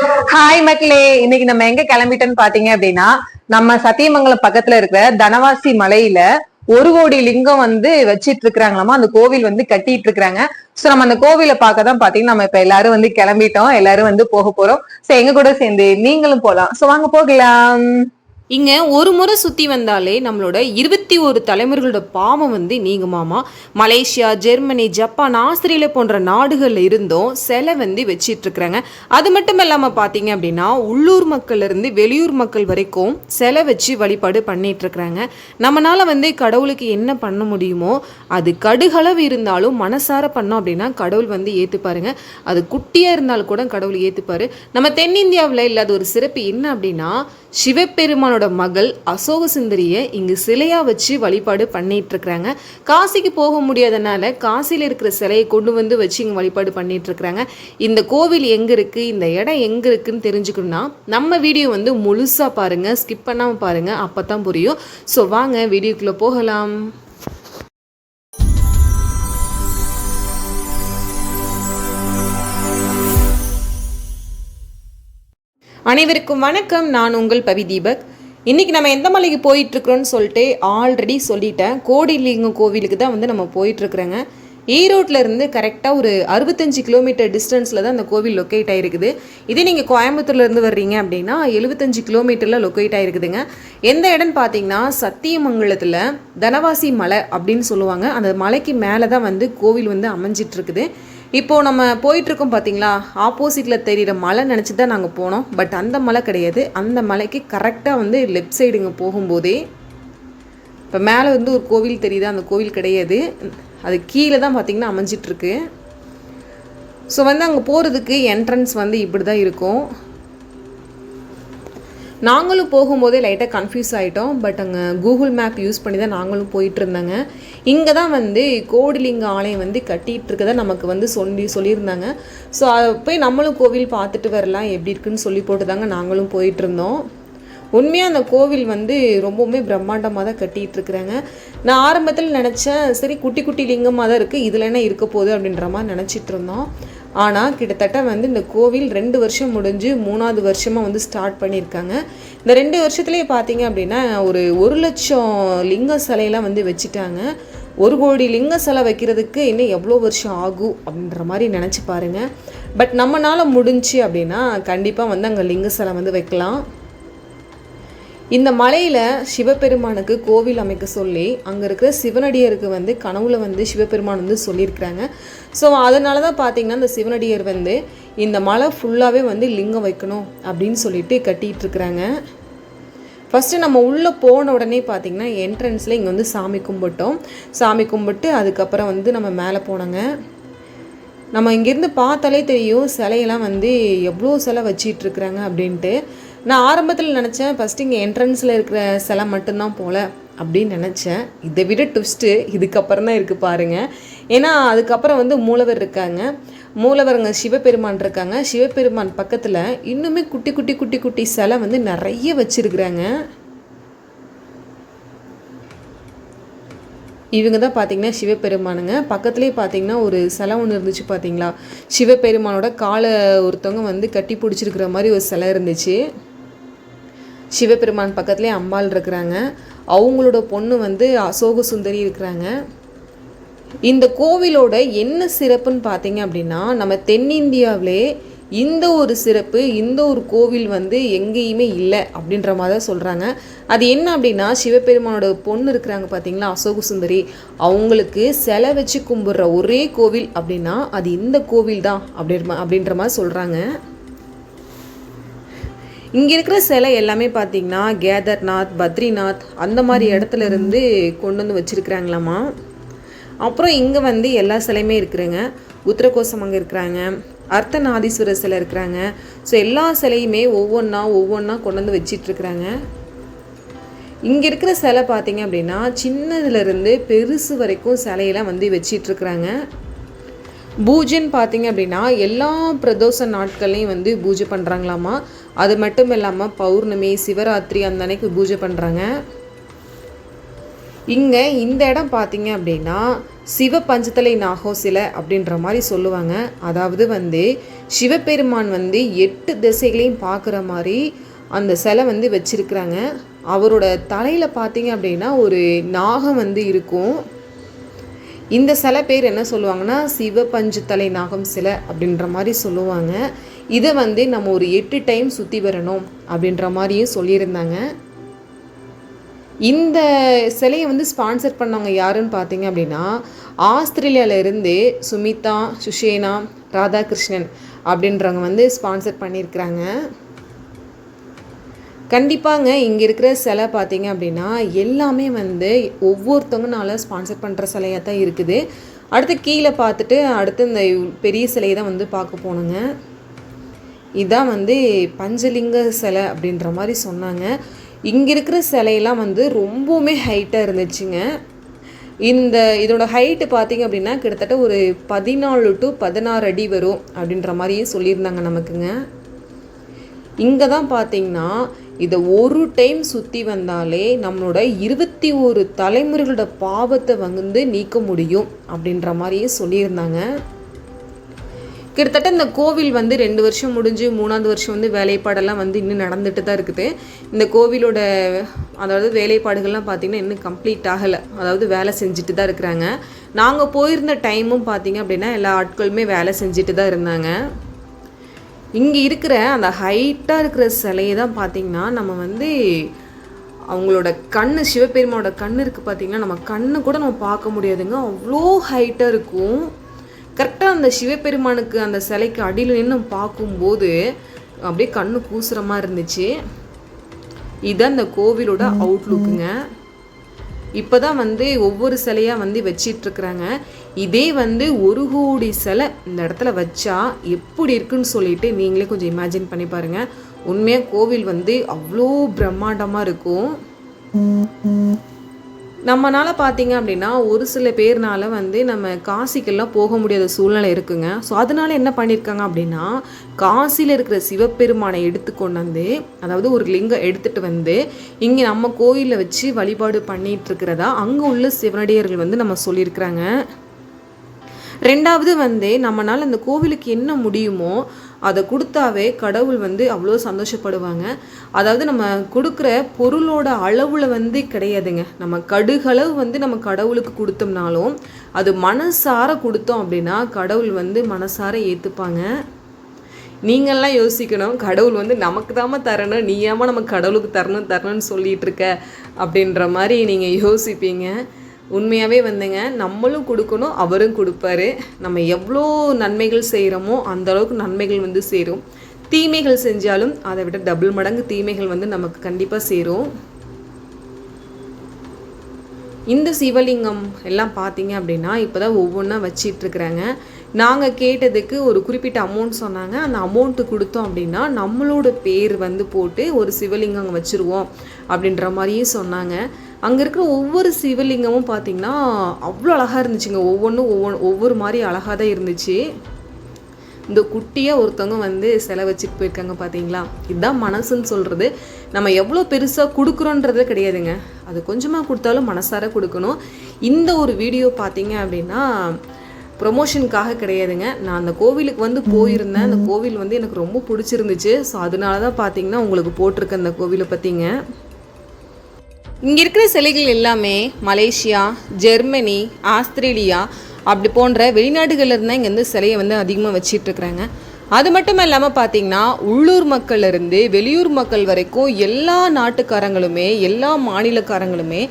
Hi மக்களே. இன்னைக்கு நம்ம எங்க கிளம்பிட்டோம்னு பாத்தீங்க அப்படின்னா நம்ம சத்தியமங்கலம் பக்கத்துல இருக்கிற தனவாசி மலையில ஒரு கோடி லிங்கம் வந்து வச்சிட்டு இருக்கிறாங்களாமா? அந்த கோவில் வந்து கட்டிட்டு இருக்கிறாங்க. சோ நம்ம அந்த கோவிலை பார்க்க தான் பாத்தீங்கன்னா நம்ம இப்ப எல்லாரும் வந்து கிளம்பிட்டோம். எல்லாரும் வந்து போக போறோம். சோ எங்க கூட சேர்ந்து நீங்களும் போலாம். சோ வாங்க போகலாம். இங்கே ஒரு முறை சுற்றி வந்தாலே நம்மளோட இருபத்தி ஒரு தலைமுறைகளோட பாவம் வந்து நீங்குமாமா? மலேசியா ஜெர்மனி ஜப்பான் ஆஸ்திரேலியா போன்ற நாடுகளில் இருந்தும் சிலை வந்து வச்சிட்ருக்குறாங்க. அது மட்டும் இல்லாமல் பார்த்தீங்க அப்படின்னா உள்ளூர் மக்கள்லேருந்து வெளியூர் மக்கள் வரைக்கும் சிலை வச்சு வழிபாடு பண்ணிகிட்ருக்குறாங்க நம்மளால் வந்து கடவுளுக்கு என்ன பண்ண முடியுமோ அது கடுகளவு இருந்தாலும் மனசார பண்ணோம் அப்படின்னா கடவுள் வந்து ஏற்றுப்பாருங்க அது குட்டியாக இருந்தாலும் கூட கடவுள் ஏற்றுப்பாரு நம்ம தென்னிந்தியாவில் இல்லாத ஒரு சிறப்பு என்ன அப்படின்னா சிவபெருமானோட மகள் அசோக சுந்தரியை இங்கு சிலையாக வச்சு வழிபாடு பண்ணிட்டு இருக்கிறாங்க காசிக்கு போக முடியாதனால காசியில் இருக்கிற சிலையை கொண்டு வந்து வச்சு இங்கே வழிபாடு பண்ணிட்டு இருக்கிறாங்க இந்த கோவில் எங்கே இருக்கு? இந்த இடம் எங்கே இருக்குன்னு தெரிஞ்சுக்கணும்னா நம்ம வீடியோ வந்து முழுசாக பாருங்க. ஸ்கிப் பண்ணாமல் பாருங்கள் அப்போ தான் புரியும். ஸோ வாங்க வீடியோக்குள்ளே போகலாம். அனைவருக்கும் வணக்கம். நான் உங்கள் பவி தீபக். இன்றைக்கி நம்ம எந்த மலைக்கு போயிட்டுருக்குறோன்னு சொல்லிட்டு ஆல்ரெடி சொல்லிட்டேன். கோடிலிங்கம் கோவிலுக்கு தான் வந்து நம்ம போயிட்டுருக்குறேங்க. ஈரோட்டில் இருந்து கரெக்டாக ஒரு அறுபத்தஞ்சு கிலோமீட்டர் டிஸ்டன்ஸில் தான் அந்த கோவில் லொக்கேட் ஆகிருக்குது இதே நீங்கள் கோயம்புத்தூர்லேருந்து வர்றீங்க அப்படின்னா எழுபத்தஞ்சு கிலோமீட்டரில் லொக்கேட் ஆகிருக்குதுங்க எந்த இடம்னு பார்த்தீங்கன்னா சத்தியமங்கலத்தில் தனவாசி மலை அப்படின்னு சொல்லுவாங்க. அந்த மலைக்கு மேலே தான் வந்து கோவில் வந்து அமைஞ்சிட்ருக்குது இப்போது நம்ம போயிட்டுருக்கோம் பார்த்தீங்களா ஆப்போசிட்டில் தெரியிற மலை நினச்சி தான் நாங்கள் போனோம். பட் அந்த மலை கிடையாது. அந்த மலைக்கு கரெக்டாக வந்து லெஃப்ட் சைடுங்க போகும்போதே இப்போ மேலே வந்து ஒரு கோவில் தெரியுது. அந்த கோவில் கிடையாது. அது கீழே தான் பார்த்திங்கன்னா அமைஞ்சிட்ருக்கு. ஸோ வந்து அங்கே போகிறதுக்கு என்ட்ரன்ஸ் வந்து இப்படி தான் இருக்கும். நாங்களும் போகும்போதே லைட்டாக கன்ஃபியூஸ் ஆகிட்டோம் பட் அங்கே கூகுள் மேப் யூஸ் பண்ணி தான் நாங்களும் போயிட்டு இருந்தாங்க இங்கே தான் வந்து கோடிலிங்க ஆலயம் வந்து கட்டிகிட்டு இருக்கதை நமக்கு வந்து சொல்லி சொல்லியிருந்தாங்க. ஸோ போய் நம்மளும் கோவில் பார்த்துட்டு வரலாம். எப்படி இருக்குன்னு சொல்லி போட்டு தாங்க நாங்களும் போயிட்டு இருந்தோம் உண்மையாக அந்த கோவில் வந்து ரொம்பவுமே பிரம்மாண்டமாக தான் கட்டிகிட்டு இருக்கிறாங்க. நான் ஆரம்பத்தில் நினச்சேன் சரி குட்டி குட்டி லிங்கமாக தான் இருக்குது இதில் என்ன இருக்க போகுது அப்படின்ற மாதிரி நினச்சிட்டு இருந்தோம். ஆனால் கிட்டத்தட்ட வந்து இந்த கோவில் ரெண்டு வருஷம் முடிஞ்சு மூணாவது வருஷமாக வந்து ஸ்டார்ட் பண்ணியிருக்காங்க. இந்த ரெண்டு வருஷத்துலேயே பார்த்தீங்க அப்படின்னா ஒரு ஒரு லட்சம் லிங்க சிலையெல்லாம் வந்து வச்சுட்டாங்க. ஒரு கோடி லிங்க சிலை வைக்கிறதுக்கு இன்னும் எவ்வளோ வருஷம் ஆகும் அப்படின்ற மாதிரி நினச்சி பாருங்கள் பட் நம்மளால் முடிஞ்சு அப்படின்னா கண்டிப்பாக வந்து அங்கே லிங்க சிலை வந்து வைக்கலாம். இந்த மலையில் சிவபெருமானுக்கு கோவில் அமைக்க சொல்லி அங்கே இருக்கிற சிவனடியருக்கு வந்து கனவுல வந்து சிவபெருமான் வந்து சொல்லியிருக்கிறாங்க. ஸோ அதனால தான் பார்த்தீங்கன்னா இந்த சிவனடியர் வந்து இந்த மலை ஃபுல்லாகவே வந்து லிங்கம் வைக்கணும் அப்படின்னு சொல்லிட்டு கட்டிகிட்டு இருக்கிறாங்க ஃபஸ்ட்டு நம்ம உள்ளே போன உடனே பார்த்தீங்கன்னா என்ட்ரன்ஸில் இங்கே வந்து சாமி கும்பிட்டோம். சாமி கும்பிட்டு அதுக்கப்புறம் வந்து நம்ம மேலே போனோங்க. நம்ம இங்கேருந்து பார்த்தாலே தெரியும் சிலையெல்லாம் வந்து எவ்வளோ சிலை வச்சிட்ருக்குறாங்க அப்படின்ட்டு. நான் ஆரம்பத்தில் நினச்சேன் ஃபஸ்ட்டு இங்கே என்ட்ரன்ஸில் இருக்கிற சிலை மட்டும்தான் போல அப்படின்னு நினச்சேன். இதை விட ட்விஸ்ட்டு இதுக்கப்புறம் தான் இருக்குது பாருங்கள் ஏன்னா அதுக்கப்புறம் வந்து மூலவர் இருக்காங்க. மூலவருங்க சிவபெருமான் இருக்காங்க. சிவபெருமான் பக்கத்தில் இன்னுமே குட்டி குட்டி குட்டி குட்டி சிலை வந்து நிறைய வச்சுருக்குறாங்க. இவங்க தான் பார்த்தீங்கன்னா சிவபெருமானுங்க. பக்கத்துலேயே பார்த்தீங்கன்னா ஒரு சிலை ஒன்று இருந்துச்சு பார்த்தீங்களா சிவபெருமானோட காலை ஒருத்தவங்க வந்து கட்டி பிடிச்சிருக்கிற மாதிரி ஒரு சிலை இருந்துச்சு. சிவபெருமான் பக்கத்துலேயே அம்பாள் இருக்கிறாங்க. அவங்களோட பொண்ணு வந்து அசோக சுந்தரி இருக்கிறாங்க. இந்த கோவிலோட என்ன சிறப்புன்னு பார்த்தீங்க அப்படின்னா நம்ம தென்னிந்தியாவிலே இந்த ஒரு சிறப்பு இந்த ஒரு கோவில் வந்து எங்கேயுமே இல்லை அப்படின்ற மாதிரி தான் சொல்கிறாங்க அது என்ன அப்படின்னா சிவபெருமானோட பொண்ணு இருக்கிறாங்க பார்த்தீங்களா அசோக சுந்தரி. அவங்களுக்கு சிலை வச்சு கும்பிட்ற ஒரே கோவில் அப்படின்னா அது இந்த கோவில் தான் அப்படின்ற அப்படின்ற மாதிரி சொல்கிறாங்க இங்கே இருக்கிற சிலை எல்லாமே பார்த்தீங்கன்னா கேதர்நாத் பத்ரிநாத் அந்த மாதிரி இடத்துல இருந்து கொண்டு வந்து வச்சுருக்குறாங்களாம்மா அப்புறம் இங்கே வந்து எல்லா சிலையுமே இருக்கிறேங்க உத்தரகோசம் அங்கே இருக்கிறாங்க. அர்த்தநாதீஸ்வரர் சிலை இருக்கிறாங்க. ஸோ எல்லா சிலையுமே ஒவ்வொன்றா ஒவ்வொன்றா கொண்டு வந்து வச்சிட்ருக்குறாங்க. இங்கே இருக்கிற சிலை பார்த்தீங்க அப்படின்னா சின்னதுலேருந்து பெருசு வரைக்கும் சிலையெல்லாம் வந்து வச்சிட்ருக்குறாங்க. பூஜைன்னு பார்த்தீங்க அப்படின்னா எல்லா பிரதோஷ நாட்கள்லையும் வந்து பூஜை பண்ணுறாங்களாமா அது மட்டும் இல்லாமல் பௌர்ணமி சிவராத்திரி அந்த அன்னைக்கு பூஜை பண்ணுறாங்க இங்கே இந்த இடம் பார்த்தீங்க அப்படின்னா சிவ பஞ்சத்தலை நாகோ சிலை அப்படின்ற மாதிரி சொல்லுவாங்க. அதாவது வந்து சிவபெருமான் வந்து எட்டு திசைகளையும் பார்க்குற மாதிரி அந்த சிலை வந்து வச்சுருக்கிறாங்க. அவரோட தலையில் பார்த்தீங்க அப்படின்னா ஒரு நாகம் வந்து இருக்கும். இந்த சிலை பேர் என்ன சொல்லுவாங்கன்னா சிவ தலை நாகம் சிலை அப்படின்ற மாதிரி சொல்லுவாங்க. இதை வந்து நம்ம ஒரு எட்டு டைம் சுற்றி வரணும் அப்படின்ற மாதிரியும் சொல்லியிருந்தாங்க. இந்த சிலையை வந்து ஸ்பான்சர் பண்ணவங்க யாருன்னு பார்த்தீங்க அப்படின்னா ஆஸ்திரேலியாவிலேருந்து சுமிதா சுஷேனா ராதாகிருஷ்ணன் அப்படின்றவங்க வந்து ஸ்பான்சர் பண்ணியிருக்கிறாங்க. கண்டிப்பாங்க இங்கே இருக்கிற சிலை பார்த்தீங்க அப்படின்னா எல்லாமே வந்து ஒவ்வொருத்தவங்கனால ஸ்பான்சர் பண்ணுற சிலையாக தான் இருக்குது. அடுத்து கீழே பார்த்துட்டு அடுத்து இந்த பெரிய சிலையை தான் வந்து பார்க்க போனோங்க இதான் வந்து பஞ்சலிங்க சிலை அப்படின்ற மாதிரி சொன்னாங்க. இங்கே இருக்கிற சிலையெல்லாம் வந்து ரொம்பவுமே ஹைட்டாக இருந்துச்சுங்க. இந்த இதோட ஹைட்டு பார்த்தீங்க அப்படின்னா கிட்டத்தட்ட ஒரு பதினாலு டு பதினாறு அடி வரும் அப்படின்ற மாதிரியே சொல்லியிருந்தாங்க நமக்குங்க. இங்கே தான் பார்த்தீங்கன்னா இதை ஒரு டைம் சுற்றி வந்தாலே நம்மளோட இருபத்தி ஒரு தலைமுறைகளோட பாவத்தை வந்து நீக்க முடியும் அப்படின்ற மாதிரியே சொல்லியிருந்தாங்க. கிட்டத்தட்ட இந்த கோவில் வந்து ரெண்டு வருஷம் முடிஞ்சு மூணாவது வருஷம் வந்து வேலைப்பாடெல்லாம் வந்து இன்னும் நடந்துட்டு தான் இருக்குது. இந்த கோவிலோட அதாவது வேலைப்பாடுகள்லாம் பார்த்திங்கன்னா இன்னும் கம்ப்ளீட் ஆகலை. அதாவது வேலை செஞ்சுட்டு தான் இருக்கிறாங்க. நாங்கள் போயிருந்த டைமும் பார்த்தீங்க அப்படின்னா எல்லா ஆட்களுமே வேலை செஞ்சுட்டு தான் இருந்தாங்க. இங்கே இருக்கிற அந்த ஹைட்டாக இருக்கிற சிலையை தான் பார்த்தீங்கன்னா நம்ம வந்து அவங்களோட கண் சிவபெருமானோட கண் இருக்குது பார்த்திங்கன்னா நம்ம கண்ணு கூட நம்ம பார்க்க முடியாதுங்க. அவ்வளோ ஹைட்டாக இருக்கும். கரெக்டாக அந்த சிவபெருமானுக்கு அந்த சிலைக்கு அடியில் நின்று பார்க்கும்போது அப்படியே கண்ணு மாதிரி இருந்துச்சு. இதுதான் இந்த கோவிலோட அவுட்லுக்குங்க இப்போ தான் வந்து ஒவ்வொரு சிலையாக வந்து வச்சிட்ருக்குறாங்க இதே வந்து ஒரு கோடி சிலை இந்த இடத்துல வச்சா எப்படி இருக்குன்னு சொல்லிட்டு நீங்களே கொஞ்சம் இமேஜின் பண்ணி பாருங்கள் உண்மையாக கோவில் வந்து அவ்வளோ பிரம்மாண்டமாக இருக்கும். நம்மனால் பார்த்தீங்க அப்படின்னா ஒரு சில பேர்னால வந்து நம்ம காசிக்கெல்லாம் போக முடியாத சூழ்நிலை இருக்குங்க. ஸோ அதனால் என்ன பண்ணியிருக்காங்க அப்படின்னா காசியில் இருக்கிற சிவபெருமானை எடுத்து கொண்டு வந்து அதாவது ஒரு லிங்கம் எடுத்துகிட்டு வந்து இங்கே நம்ம கோயிலில் வச்சு வழிபாடு பண்ணிகிட்டு இருக்கிறதா அங்கே உள்ள சிவனடியர்கள் வந்து நம்ம சொல்லியிருக்கிறாங்க. ரெண்டாவது வந்து நம்மனால் அந்த கோவிலுக்கு என்ன முடியுமோ அதை கொடுத்தாவே கடவுள் வந்து அவ்வளோ சந்தோஷப்படுவாங்க. அதாவது நம்ம கொடுக்குற பொருளோட அளவில் வந்து கிடையாதுங்க. நம்ம கடுகளவு வந்து நம்ம கடவுளுக்கு கொடுத்தோம்னாலும் அது மனசார கொடுத்தோம் அப்படின்னா கடவுள் வந்து மனசார ஏற்றுப்பாங்க நீங்கள்லாம் யோசிக்கணும் கடவுள் வந்து நமக்கு தாம தரணும் நீ நம்ம கடவுளுக்கு தரணும் தரணும்னு சொல்லிகிட்ருக்க இருக்க அப்படின்ற மாதிரி நீங்கள் யோசிப்பீங்க. உண்மையாகவே வந்துங்க நம்மளும் கொடுக்கணும் அவரும் கொடுப்பாரு. நம்ம எவ்வளோ நன்மைகள் செய்கிறோமோ அந்த அளவுக்கு நன்மைகள் வந்து சேரும். தீமைகள் செஞ்சாலும் அதை விட டபுள் மடங்கு தீமைகள் வந்து நமக்கு கண்டிப்பாக சேரும். இந்த சிவலிங்கம் எல்லாம் பார்த்தீங்க அப்படின்னா இப்போ தான் ஒவ்வொன்றா வச்சிட்ருக்குறாங்க. நாங்கள் கேட்டதுக்கு ஒரு குறிப்பிட்ட அமௌண்ட் சொன்னாங்க. அந்த அமௌண்ட்டு கொடுத்தோம் அப்படின்னா நம்மளோட பேர் வந்து போட்டு ஒரு சிவலிங்கம் வச்சுருவோம் அப்படின்ற மாதிரியும் சொன்னாங்க. அங்கே இருக்கிற ஒவ்வொரு சிவலிங்கமும் பார்த்திங்கன்னா அவ்வளோ அழகாக இருந்துச்சுங்க. ஒவ்வொன்றும் ஒவ்வொன்று ஒவ்வொரு மாதிரி அழகாக தான் இருந்துச்சு. இந்த குட்டியாக ஒருத்தவங்க வந்து செலை வச்சுட்டு போயிருக்காங்க பார்த்தீங்களா இதுதான் மனசுன்னு சொல்கிறது நம்ம எவ்வளோ பெருசாக கொடுக்குறோன்றது கிடையாதுங்க. அது கொஞ்சமாக கொடுத்தாலும் மனசார கொடுக்கணும். இந்த ஒரு வீடியோ பார்த்தீங்க அப்படின்னா ப்ரொமோஷனுக்காக கிடையாதுங்க. நான் அந்த கோவிலுக்கு வந்து போயிருந்தேன். அந்த கோவில் வந்து எனக்கு ரொம்ப பிடிச்சிருந்துச்சு. ஸோ அதனால தான் பார்த்தீங்கன்னா உங்களுக்கு போட்டிருக்கேன் அந்த கோவிலை பற்றிங்க இங்கே இருக்கிற சிலைகள் எல்லாமே மலேசியா ஜெர்மனி ஆஸ்திரேலியா அப்படி போன்ற வெளிநாடுகள்ல இருந்தால் இங்கே வந்து சிலையை வந்து அதிகமாக வச்சிட்ருக்குறாங்க. அது மட்டும் இல்லாமல் பார்த்தீங்கன்னா உள்ளூர் மக்கள்லேருந்து வெளியூர் மக்கள் வரைக்கும் எல்லா நாட்டுக்காரங்களுமே எல்லா மாநிலக்காரங்களுமே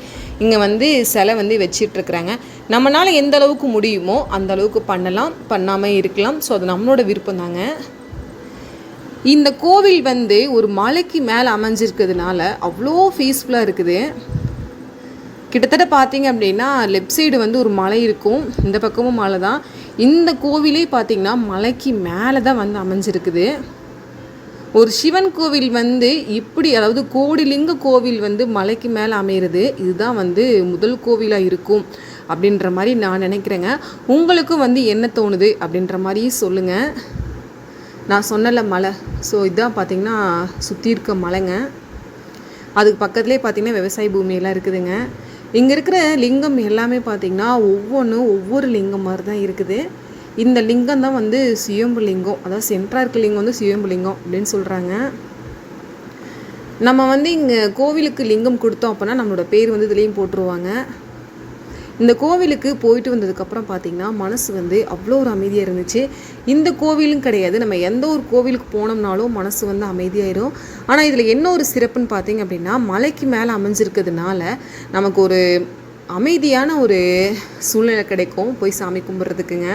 இங்கே வந்து சிலை வந்து வச்சிட்ருக்குறாங்க. நம்மளால் எந்த அளவுக்கு முடியுமோ அந்த அளவுக்கு பண்ணலாம் பண்ணாமல் இருக்கலாம். ஸோ அது நம்மளோட விருப்பம் தாங்க இந்த கோவில் வந்து ஒரு மலைக்கு மேலே அமைஞ்சிருக்கிறதுனால அவ்வளோ பீஸ்ஃபுல்லாக இருக்குது. கிட்டத்தட்ட பார்த்தீங்க அப்படின்னா லெஃப்ட் சைடு வந்து ஒரு மலை இருக்கும். இந்த பக்கமும் மலை தான். இந்த கோவிலே பார்த்தீங்கன்னா மலைக்கு மேலே தான் வந்து அமைஞ்சிருக்குது. ஒரு சிவன் கோவில் வந்து இப்படி அதாவது கோடிலிங்க கோவில் வந்து மலைக்கு மேலே அமையிறது இதுதான் வந்து முதல் கோவிலாக இருக்கும் அப்படின்ற மாதிரி நான் நினைக்கிறேங்க. உங்களுக்கும் வந்து என்ன தோணுது அப்படின்ற மாதிரி சொல்லுங்கள் நான் சொன்னல மலை. ஸோ இதுதான் பார்த்திங்கன்னா சுற்றி இருக்க மலைங்க. அதுக்கு பக்கத்துலேயே பார்த்தீங்கன்னா விவசாய பூமியெல்லாம் இருக்குதுங்க. இங்கே இருக்கிற லிங்கம் எல்லாமே பார்த்தீங்கன்னா ஒவ்வொன்றும் ஒவ்வொரு லிங்கம் மாதிரி தான் இருக்குது. இந்த லிங்கம் தான் வந்து சுயம்பு லிங்கம். அதாவது சென்ட்ரா இருக்க லிங்கம் வந்து சுயம்பு லிங்கம் அப்படின்னு சொல்கிறாங்க நம்ம வந்து இங்கே கோவிலுக்கு லிங்கம் கொடுத்தோம் அப்படின்னா நம்மளோட பேர் வந்து இதுலேயும் போட்டுருவாங்க. இந்த கோவிலுக்கு போயிட்டு வந்ததுக்கப்புறம் பார்த்தீங்கன்னா மனசு வந்து அவ்வளோ ஒரு அமைதியாக இருந்துச்சு. இந்த கோவிலும் கிடையாது. நம்ம எந்த ஒரு கோவிலுக்கு போனோம்னாலும் மனசு வந்து அமைதியாயிரும். ஆனால் இதில் என்ன ஒரு சிறப்புன்னு பார்த்தீங்க அப்படின்னா மலைக்கு மேலே அமைஞ்சிருக்கிறதுனால நமக்கு ஒரு அமைதியான ஒரு சூழ்நிலை கிடைக்கும். போய் சாமி கும்பிட்றதுக்குங்க.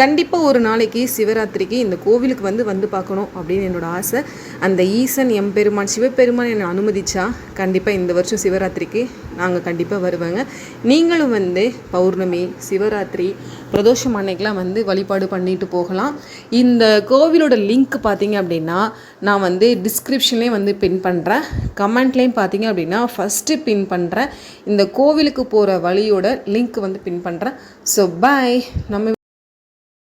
கண்டிப்பாக ஒரு நாளைக்கு சிவராத்திரிக்கு இந்த கோவிலுக்கு வந்து வந்து பார்க்கணும் அப்படின்னு என்னோட ஆசை. அந்த ஈசன் எம்பெருமான் சிவபெருமான் என்னை அனுமதிச்சா கண்டிப்பாக இந்த வருஷம் சிவராத்திரிக்கு நாங்கள் கண்டிப்பாக வருவாங்க. நீங்களும் வந்து பௌர்ணமி சிவராத்திரி பிரதோஷம் அன்னைக்கெலாம் வந்து வழிபாடு பண்ணிட்டு போகலாம். இந்த கோவிலோட லிங்க் பார்த்தீங்க அப்படின்னா நான் வந்து டிஸ்கிரிப்ஷன்லேயும் வந்து பின் பண்ணுறேன் கமெண்ட்லேயும் பார்த்தீங்க அப்படின்னா ஃபஸ்ட்டு பின் பண்ணுறேன் இந்த கோவிலுக்கு போகிற வழியோட லிங்க் வந்து பின் பண்ணுறேன் ஸோ பாய் நம்ம